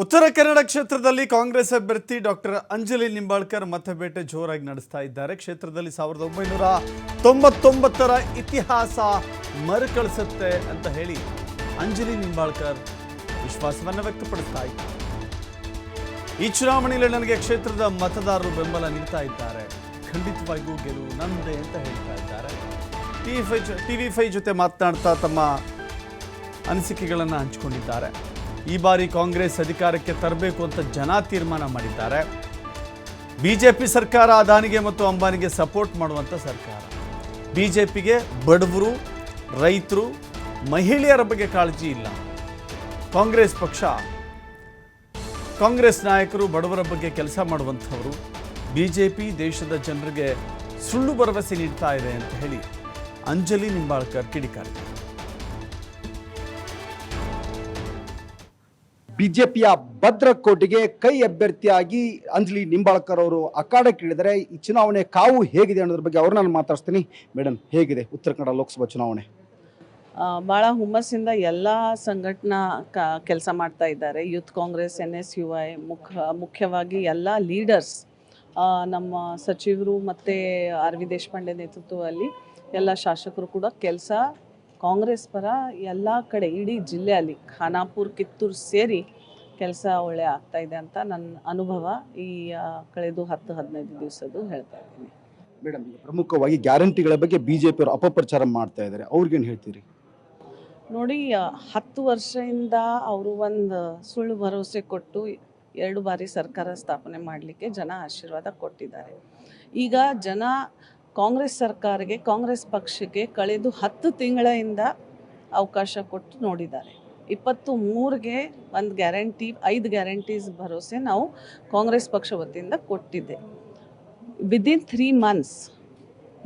ಉತ್ತರ ಕನ್ನಡ ಕ್ಷೇತ್ರದಲ್ಲಿ ಕಾಂಗ್ರೆಸ್ ಅಭ್ಯರ್ಥಿ ಡಾಕ್ಟರ್ ಅಂಜಲಿ ನಿಂಬಾಳ್ಕರ್ ಮತಬೇಟೆ ಜೋರಾಗಿ ನಡೆಸ್ತಾ ಇದ್ದಾರೆ. ಕ್ಷೇತ್ರದಲ್ಲಿ ಸಾವಿರದ ಒಂಬೈನೂರ ತೊಂಬತ್ತೊಂಬತ್ತರ ಇತಿಹಾಸ ಮರುಕಳಿಸುತ್ತೆ ಅಂತ ಹೇಳಿ ಅಂಜಲಿ ನಿಂಬಾಳ್ಕರ್ ವಿಶ್ವಾಸವನ್ನು ವ್ಯಕ್ತಪಡಿಸ್ತಾ ಈ ಚುನಾವಣೆಯಲ್ಲಿ ನನಗೆ ಕ್ಷೇತ್ರದ ಮತದಾರರು ಬೆಂಬಲ ನೀಡ್ತಾ ಇದ್ದಾರೆ. ಖಂಡಿತವಾಗಿಯೂ ಗೆಲುವು ನಂದೇ ಅಂತ ಹೇಳ್ತಾ ಇದ್ದಾರೆ. ಟಿವಿ ಫೈ ಟಿವಿ ಫೈ ಜೊತೆ ಮಾತನಾಡ್ತಾ ತಮ್ಮ ಅನಿಸಿಕೆಗಳನ್ನು ಹಂಚಿಕೊಂಡಿದ್ದಾರೆ. ಈ ಬಾರಿ ಕಾಂಗ್ರೆಸ್ ಅಧಿಕಾರಕ್ಕೆ ತರಬೇಕು ಅಂತ ಜನ ತೀರ್ಮಾನ ಮಾಡಿದ್ದಾರೆ. ಬಿಜೆಪಿ ಸರ್ಕಾರ ಅದಾನಿಗೆ ಮತ್ತು ಅಂಬಾನಿಗೆ ಸಪೋರ್ಟ್ ಮಾಡುವಂಥ ಸರ್ಕಾರ. ಬಿಜೆಪಿಗೆ ಬಡವರು, ರೈತರು, ಮಹಿಳೆಯರ ಬಗ್ಗೆ ಕಾಳಜಿ ಇಲ್ಲ. ಕಾಂಗ್ರೆಸ್ ಪಕ್ಷ, ಕಾಂಗ್ರೆಸ್ ನಾಯಕರು ಬಡವರ ಬಗ್ಗೆ ಕೆಲಸ ಮಾಡುವಂಥವರು. ಬಿಜೆಪಿ ದೇಶದ ಜನರಿಗೆ ಸುಳ್ಳು ಭರವಸೆ ನೀಡ್ತಾ ಇದೆ ಅಂತ ಹೇಳಿ ಅಂಜಲಿ ನಿಂಬಾಳ್ಕರ್ ಕಿಡಿಕಾರಿದ್ದಾರೆ. ಬಿಜೆಪಿಯ ಭದ್ರಕೋಟೆಗೆ ಕೈ ಅಭ್ಯರ್ಥಿಯಾಗಿ ಅಂಜಲಿ ನಿಂಬಾಳ್ಕರ್ ಅವರು ಅಖಾಡಕ್ಕಿಳಿದರೆ ಈ ಚುನಾವಣೆ ಕಾವು ಹೇಗಿದೆ ಅನ್ನೋದ್ರ ಬಗ್ಗೆ ಅವ್ರನ್ನ ನಾನು ಮಾತಾಡ್ತೀನಿ ಮೇಡಮ್, ಹೇಗಿದೆ ಉತ್ತರ ಕನ್ನಡ ಲೋಕಸಭಾ ಚುನಾವಣೆ? ಭಾಳ ಹುಮ್ಮಸ್ಸಿಂದ ಎಲ್ಲ ಸಂಘಟನಾ ಕ, ಕೆಲಸ ಮಾಡ್ತಾ ಇದ್ದಾರೆ. Youth Congress, N S U I, ಮುಖ, ಮುಖ್ಯವಾಗಿ ಎಲ್ಲ ಲೀಡರ್ಸ್ ನಮ್ಮ ಸಚಿವರು ಮತ್ತು ಆರ್ ವಿ ದೇಶಪಾಂಡೆ ನೇತೃತ್ವದಲ್ಲಿ ಎಲ್ಲ ಶಾಸಕರು ಕೂಡ ಕೆಲಸ ಕಾಂಗ್ರೆಸ್ ಪರ ಎಲ್ಲ ಕಡೆ ಇಡೀ ಜಿಲ್ಲೆಯಲ್ಲಿ ಖಾನಾಪುರ್ ಕಿತ್ತೂರು ಸೇರಿ ಕೆಲಸ ಒಳ್ಳೆ ಆಗ್ತಾ ಇದೆ ಅಂತ ನನ್ನ ಅನುಭವ ಈ ಕಳೆದು ಹತ್ತು ಹದಿನೈದು ದಿವಸದ್ದು ಹೇಳ್ತಾ ಇದ್ದೀನಿ. ಮೇಡಮ್ ಪ್ರಮುಖವಾಗಿ ಗ್ಯಾರಂಟಿಗಳ ಬಗ್ಗೆ ಬಿ ಜೆ ಪಿಯವರು ಅಪಪ್ರಚಾರ ಮಾಡ್ತಾ ಇದ್ದಾರೆ. ಅವ್ರಿಗೇನು ಹೇಳ್ತೀರಿ? ನೋಡಿ ಹತ್ತು ವರ್ಷದಿಂದ ಅವರು ಒಂದು ಸುಳ್ಳು ಭರವಸೆ ಕೊಟ್ಟು ಎರಡು ಬಾರಿ ಸರ್ಕಾರ ಸ್ಥಾಪನೆ ಮಾಡಲಿಕ್ಕೆ ಜನ ಆಶೀರ್ವಾದ ಕೊಟ್ಟಿದ್ದಾರೆ. ಈಗ ಜನ ಕಾಂಗ್ರೆಸ್ ಸರ್ಕಾರಕ್ಕೆ, ಕಾಂಗ್ರೆಸ್ ಪಕ್ಷಕ್ಕೆ ಕಳೆದು ಹತ್ತು ತಿಂಗಳಿಂದ ಅವಕಾಶ ಕೊಟ್ಟು ನೋಡಿದ್ದಾರೆ. ಇಪ್ಪತ್ತು ಮೂರಿಗೆ ಒಂದು ಗ್ಯಾರಂಟಿ, ಐದು ಗ್ಯಾರಂಟೀಸ್ ಭರವಸೆ ನಾವು ಕಾಂಗ್ರೆಸ್ ಪಕ್ಷ ವತಿಯಿಂದ ಕೊಟ್ಟಿದ್ದೆ. ವಿದಿನ್ ತ್ರೀ ಮಂತ್ಸ್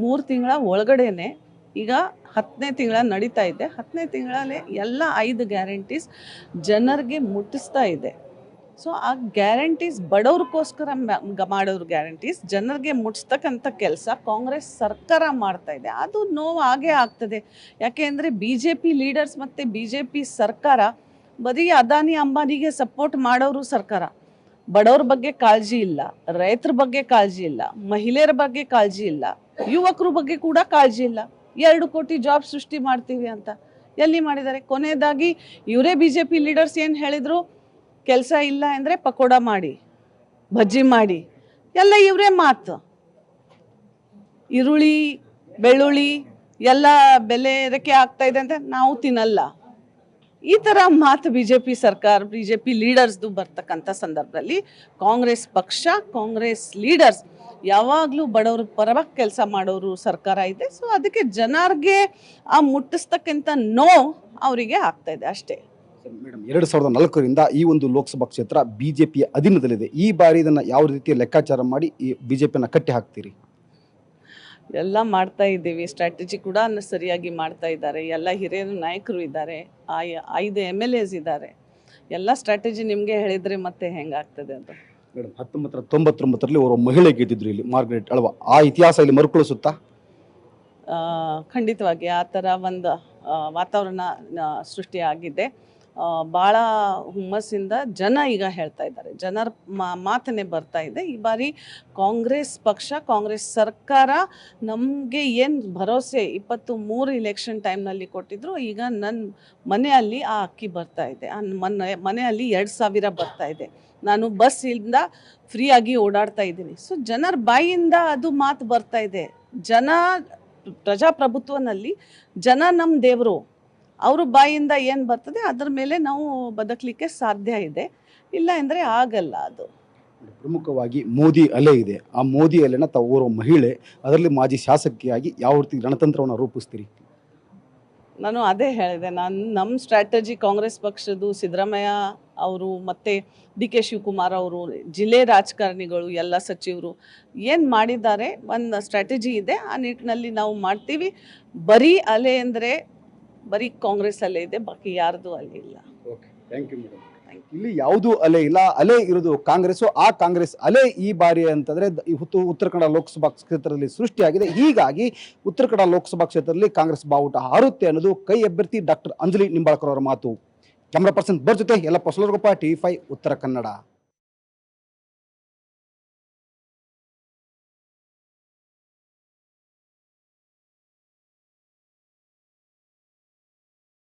ಮೂರು ತಿಂಗಳ ಒಳಗಡೆನೆ ಈಗ ಹತ್ತನೇ ತಿಂಗಳ ನಡೀತಾ ಇದೆ. ಹತ್ತನೇ ತಿಂಗಳಲ್ಲೇ ಎಲ್ಲ ಐದು ಗ್ಯಾರಂಟೀಸ್ ಜನರಿಗೆ ಮುಟ್ಟಿಸ್ತಾ ಇದೆ. ಸೊ ಆ ಗ್ಯಾರಂಟೀಸ್ ಬಡವ್ರಿಗೋಸ್ಕರ ಮಾಡೋರು ಗ್ಯಾರಂಟೀಸ್ ಜನರಿಗೆ ಮುಟ್ಟಿಸ್ತಕ್ಕಂಥ ಕೆಲಸ ಕಾಂಗ್ರೆಸ್ ಸರ್ಕಾರ ಮಾಡ್ತಾ ಇದೆ. ಅದು ನೋವು ಆಗೇ ಆಗ್ತದೆ. ಯಾಕೆಂದರೆ ಬಿ ಜೆ ಲೀಡರ್ಸ್ ಮತ್ತು ಬಿ ಜೆ ಪಿ ಸರ್ಕಾರ ಬರೀ ಅದಾನಿ ಅಂಬಾನಿಗೆ ಸಪೋರ್ಟ್ ಮಾಡೋರು ಸರ್ಕಾರ. ಬಡವ್ರ ಬಗ್ಗೆ ಕಾಳಜಿ ಇಲ್ಲ, ರೈತರ ಬಗ್ಗೆ ಕಾಳಜಿ ಇಲ್ಲ, ಮಹಿಳೆಯರ ಬಗ್ಗೆ ಕಾಳಜಿ ಇಲ್ಲ, ಯುವಕರ ಬಗ್ಗೆ ಕೂಡ ಕಾಳಜಿ ಇಲ್ಲ. ಎರಡು ಕೋಟಿ ಜಾಬ್ ಸೃಷ್ಟಿ ಮಾಡ್ತೀವಿ ಅಂತ. ಎಲ್ಲಿ ಮಾಡಿದ್ದಾರೆ? ಕೊನೆಯದಾಗಿ ಇವರೇ ಬಿ ಜೆ ಪಿ ಲೀಡರ್ಸ್ ಏನು ಹೇಳಿದರು? ಕೆಲಸ ಇಲ್ಲ ಅಂದರೆ ಪಕೋಡ ಮಾಡಿ, ಬಜ್ಜಿ ಮಾಡಿ, ಎಲ್ಲ ಇವರೇ ಮಾತು. ಈರುಳ್ಳಿ, ಬೆಳ್ಳುಳ್ಳಿ, ಎಲ್ಲ ಬೆಲೆ ಇದಕ್ಕೆ ಆಗ್ತಾ ಇದೆ ಅಂತ ನಾವು ತಿನ್ನಲ್ಲ. ಈ ಥರ ಮಾತು ಬಿ ಜೆ ಪಿ ಸರ್ಕಾರ ಬಿ ಜೆ ಪಿ ಲೀಡರ್ಸ್ದು ಬರ್ತಕ್ಕಂಥ ಸಂದರ್ಭದಲ್ಲಿ ಕಾಂಗ್ರೆಸ್ ಪಕ್ಷ, ಕಾಂಗ್ರೆಸ್ ಲೀಡರ್ಸ್ ಯಾವಾಗಲೂ ಬಡವ್ರ ಪರವಾಗಿ ಕೆಲಸ ಮಾಡೋರು ಸರ್ಕಾರ ಇದೆ. ಸೊ ಅದಕ್ಕೆ ಜನರಿಗೆ ಆ ಮುಟ್ಟಿಸ್ತಕ್ಕಂಥ ನೋವು ಅವರಿಗೆ ಆಗ್ತಾ ಇದೆ ಅಷ್ಟೇ. ಮೇಡಮ್ ಎರಡು ಸಾವಿರದ ನಾಲ್ಕರಿಂದ ಈ ಒಂದು ಲೋಕಸಭಾ ಕ್ಷೇತ್ರ ಬಿಜೆಪಿಯ ಅಧೀನದಲ್ಲಿದೆ. ಈ ಬಾರಿ ಇದನ್ನು ಯಾವ ರೀತಿಯ ಲೆಕ್ಕಾಚಾರ ಮಾಡಿ ಈ ಬಿಜೆಪಿಯನ್ನು ಕಟ್ಟಿ ಹಾಕ್ತೀರಿ? ಎಲ್ಲ ಮಾಡ್ತಾ ಇದ್ದೀವಿ. ಸ್ಟ್ರಾಟಜಿ ಕೂಡ ಸರಿಯಾಗಿ ಮಾಡ್ತಾ ಇದ್ದಾರೆ. ಎಲ್ಲ ಹಿರಿಯ ನಾಯಕರು ಇದ್ದಾರೆ. ಐದು ಎಂ ಎಲ್ ಎಸ್ ಇದ್ದಾರೆ. ಎಲ್ಲ ಸ್ಟ್ರಾಟಜಿ ನಿಮಗೆ ಹೇಳಿದರೆ ಮತ್ತೆ ಹೆಂಗಾಗ್ತದೆ ಅಂತ ಮೇಡಮ್ ಹತ್ತೊಂಬತ್ತರ ತೊಂಬತ್ತೊಂಬತ್ತರಲ್ಲಿ ಅವರು ಮಹಿಳೆ ಗೆದ್ದಿದ್ರು ಇಲ್ಲಿ. ಮಾರ್ಗ್ರೆಟ್ ಅಳವ ಆ ಇತಿಹಾಸ ಇಲ್ಲಿ ಮರುಕಳಿಸುತ್ತಾ? ಖಂಡಿತವಾಗಿ ಆ ಥರ ಒಂದು ವಾತಾವರಣ ಸೃಷ್ಟಿಯಾಗಿದೆ. ಭಾಳ ಹುಮ್ಮಸ್ಸಿಂದ ಜನ ಈಗ ಹೇಳ್ತಾ ಇದ್ದಾರೆ. ಜನರ ಮಾ, ಮಾತನ್ನೇ ಬರ್ತಾ ಇದೆ. ಈ ಬಾರಿ ಕಾಂಗ್ರೆಸ್ ಪಕ್ಷ, ಕಾಂಗ್ರೆಸ್ ಸರ್ಕಾರ ನಮಗೆ ಏನು ಭರವಸೆ ಇಪ್ಪತ್ತು ಮೂರು ಇಲೆಕ್ಷನ್ ಟೈಮ್ನಲ್ಲಿ ಕೊಟ್ಟಿದ್ರು, ಈಗ ನನ್ನ ಮನೆಯಲ್ಲಿ ಆ ಅಕ್ಕಿ ಬರ್ತಾ ಇದೆ. ಮನೆ, ಮನೆಯಲ್ಲಿ ಎರಡು ಸಾವಿರ ಬರ್ತಾ ಇದೆ. ನಾನು ಬಸ್ಸಿಂದ ಫ್ರೀಯಾಗಿ ಓಡಾಡ್ತಾ ಇದ್ದೀನಿ. ಸೊ ಜನರ ಬಾಯಿಯಿಂದ ಅದು ಮಾತು ಬರ್ತಾ ಇದೆ. ಜನ ಪ್ರಜಾಪ್ರಭುತ್ವನಲ್ಲಿ ಜನ ನಮ್ಮ ದೇವರು. ಅವ್ರ ಬಾಯಿಂದ ಏನು ಬರ್ತದೆ ಅದರ ಮೇಲೆ ನಾವು ಬದುಕಲಿಕ್ಕೆ ಸಾಧ್ಯ ಇದೆ. ಇಲ್ಲ ಅಂದರೆ ಆಗಲ್ಲ ಅದು. ಪ್ರಮುಖವಾಗಿ ಮೋದಿ ಅಲೆ ಇದೆ. ಆ ಮೋದಿ ಅಲೆನ ತಾವು ಓರ್ವ ಮಹಿಳೆ ಅದರಲ್ಲಿ ಮಾಜಿ ಶಾಸಕಿಯಾಗಿ ಯಾವ ರೀತಿ ರಣತಂತ್ರವನ್ನು ರೂಪಿಸ್ತೀರಿ? ನಾನು ಅದೇ ಹೇಳಿದೆ. ನಾನು ನಮ್ಮ ಸ್ಟ್ರಾಟಜಿ ಕಾಂಗ್ರೆಸ್ ಪಕ್ಷದ್ದು ಸಿದ್ದರಾಮಯ್ಯ ಅವರು ಮತ್ತು ಡಿ ಕೆ ಶಿವಕುಮಾರ್ ಅವರು ಜಿಲ್ಲೆ ರಾಜಕಾರಣಿಗಳು ಎಲ್ಲ ಸಚಿವರು ಏನು ಮಾಡಿದ್ದಾರೆ? ಒಂದು ಸ್ಟ್ರಾಟಜಿ ಇದೆ. ಆ ನಿಟ್ಟಿನಲ್ಲಿ ನಾವು ಮಾಡ್ತೀವಿ. ಬರೀ ಅಲೆ ಅಂದರೆ ಬರೀ ಕಾಂಗ್ರೆಸ್ ಅಲ್ಲೇ ಇದೆ ಬಾಕಿ ಯಾರ್ದು ಅಲ್ಲಿ ಇಲ್ಲ. ಓಕೆ ಥ್ಯಾಂಕ್ ಯು ಮೇಡಮ್ ಇಲ್ಲಿ ಯಾವುದು ಅಲೆ ಇಲ್ಲ ಅಲೆ ಇರೋದು ಕಾಂಗ್ರೆಸ್ ಆ ಕಾಂಗ್ರೆಸ್ ಅಲೆ ಈ ಬಾರಿ ಅಂತಂದ್ರೆ ದ- ಈ ಹುತ್ತು ಉತ್ತರ ಕನ್ನಡ ಲೋಕಸಭಾ ಕ್ಷೇತ್ರದಲ್ಲಿ ಸೃಷ್ಟಿಯಾಗಿದೆ. ಹೀಗಾಗಿ ಉತ್ತರ ಕನ್ನಡ ಲೋಕಸಭಾ ಕ್ಷೇತ್ರದಲ್ಲಿ ಕಾಂಗ್ರೆಸ್ ಬಾವುಟ ಹಾರುತ್ತೆ ಅನ್ನೋದು ಕೈ ಅಭ್ಯರ್ಥಿ ಡಾಕ್ಟರ್ ಅಂಜಲಿ ನಿಂಬಾಳ್ಕರ್ ಅವರ ಮಾತು. ಕ್ಯಾಮ್ರಾ ಪರ್ಸನ್ ಬರ್ ಜೊತೆ ಎಲ್ಲ ಪಸಲರ್ಗೊಪ್ಪ ಟಿ ಫೈ ಉತ್ತರ ಕನ್ನಡ.